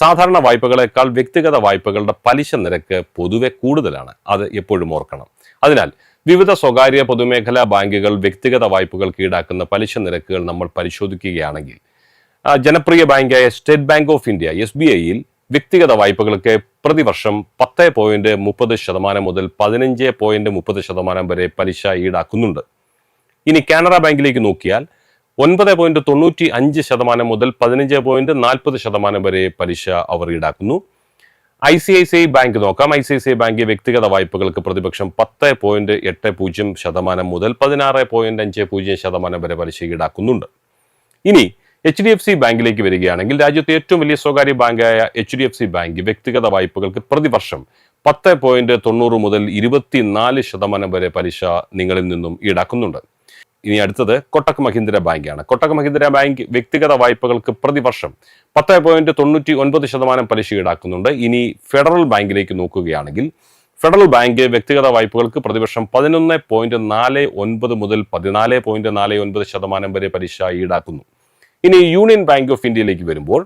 സാധാരണ വായ്പകളെക്കാൾ വ്യക്തിഗത വായ്പകളുടെ പലിശ നിരക്ക് പൊതുവെ കൂടുതലാണ്. അത് എപ്പോഴും ഓർക്കണം. അതിനാൽ വിവിധ സ്വകാര്യ പൊതുമേഖലാ ബാങ്കുകൾ വ്യക്തിഗത വായ്പകൾക്ക് ഈടാക്കുന്ന പലിശ നിരക്കുകൾ നമ്മൾ പരിശോധിക്കുകയാണെങ്കിൽ ജനപ്രിയ ബാങ്കായ State Bank of India S B ഐയിൽ വ്യക്തിഗത വായ്പകൾക്ക് പ്രതിവർഷം പത്ത് പോയിന്റ് മുപ്പത് ശതമാനം മുതൽ പതിനഞ്ച് പോയിന്റ് മുപ്പത് ശതമാനം വരെ പലിശ ഈടാക്കുന്നുണ്ട്. ഇനി കാനറ ബാങ്കിലേക്ക് നോക്കിയാൽ ഒൻപത് പോയിന്റ് തൊണ്ണൂറ്റി അഞ്ച് ശതമാനം മുതൽ പതിനഞ്ച് പോയിന്റ് നാൽപ്പത് ശതമാനം വരെ പലിശ അവർ ഈടാക്കുന്നു. I C I C I bank നോക്കാം. I C I C I bank വ്യക്തിഗത വായ്പകൾക്ക് പ്രതിപക്ഷം പത്ത് പോയിന്റ് എട്ട് പൂജ്യം ശതമാനം മുതൽ പതിനാറ് പോയിന്റ് അഞ്ച് പൂജ്യം ശതമാനം വരെ പലിശ ഈടാക്കുന്നുണ്ട്. ഇനി എച്ച് ഡി എഫ് സി ബാങ്കിലേക്ക് വരികയാണെങ്കിൽ രാജ്യത്തെ ഏറ്റവും വലിയ സ്വകാര്യ ബാങ്കായ H D F C bank വ്യക്തിഗത വായ്പകൾക്ക് പ്രതിവർഷം പത്ത് പോയിന്റ് തൊണ്ണൂറ് മുതൽ ഇരുപത്തിനാല് ശതമാനം വരെ പലിശ നിങ്ങളിൽ നിന്നും ഈടാക്കുന്നുണ്ട്. ഇനി അടുത്തത് കൊട്ടക് മഹീന്ദ്ര ബാങ്കാണ്. കൊട്ടക് മഹീന്ദ്ര ബാങ്ക് വ്യക്തിഗത വായ്പകൾക്ക് പ്രതിവർഷം പത്ത് പോയിന്റ് തൊണ്ണൂറ്റി ഒൻപത് ശതമാനം പലിശ ഈടാക്കുന്നുണ്ട്. ഇനി ഫെഡറൽ ബാങ്കിലേക്ക് നോക്കുകയാണെങ്കിൽ ഫെഡറൽ ബാങ്ക് വ്യക്തിഗത വായ്പകൾക്ക് പ്രതിവർഷം പതിനൊന്ന് പോയിന്റ് നാല് ഒൻപത് മുതൽ പതിനാല് പോയിന്റ് നാല് ഒൻപത് ശതമാനം വരെ പലിശ ഈടാക്കുന്നു. ഇനി യൂണിയൻ ബാങ്ക് ഓഫ് ഇന്ത്യയിലേക്ക് വരുമ്പോൾ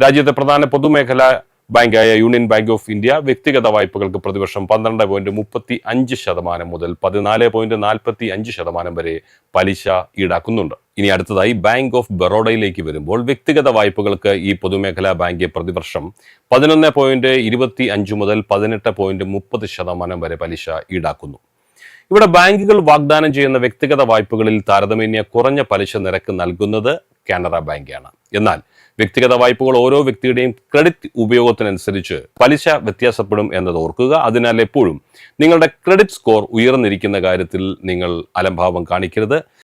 രാജ്യത്തെ പ്രധാന പൊതുമേഖലാ ബാങ്കായ യൂണിയൻ ബാങ്ക് ഓഫ് ഇന്ത്യ വ്യക്തിഗത വായ്പകൾക്ക് പ്രതിവർഷം പന്ത്രണ്ട് പോയിന്റ് മുപ്പത്തി അഞ്ച് ശതമാനം മുതൽ പതിനാല് പോയിന്റ് നാൽപ്പത്തി അഞ്ച് ശതമാനം വരെ പലിശ ഈടാക്കുന്നുണ്ട്. ഇനി അടുത്തതായി ബാങ്ക് ഓഫ് ബറോഡയിലേക്ക് വരുമ്പോൾ വ്യക്തിഗത വായ്പകൾക്ക് ഈ പൊതുമേഖലാ ബാങ്ക് പ്രതിവർഷം പതിനൊന്ന് പോയിന്റ് ഇരുപത്തി അഞ്ച് മുതൽ പതിനെട്ട് പോയിന്റ് മുപ്പത് ശതമാനം വരെ പലിശ ഈടാക്കുന്നു. ഇവിടെ ബാങ്കുകൾ വാഗ്ദാനം ചെയ്യുന്ന വ്യക്തിഗത വായ്പകളിൽ താരതമ്യേന കുറഞ്ഞ പലിശ നിരക്ക് നൽകുന്നത് കാനറ ബാങ്കാണ്. എന്നാൽ വ്യക്തിഗത വായ്പകൾ ഓരോ വ്യക്തിയുടെയും ക്രെഡിറ്റ് ഉപയോഗത്തിനനുസരിച്ച് പലിശ വ്യത്യാസപ്പെടും എന്നത് ഓർക്കുക. അതിനാൽ എപ്പോഴും നിങ്ങളുടെ ക്രെഡിറ്റ് സ്കോർ ഉയർന്നിരിക്കുന്ന കാര്യത്തിൽ നിങ്ങൾ അലംഭാവം കാണിക്കരുത്.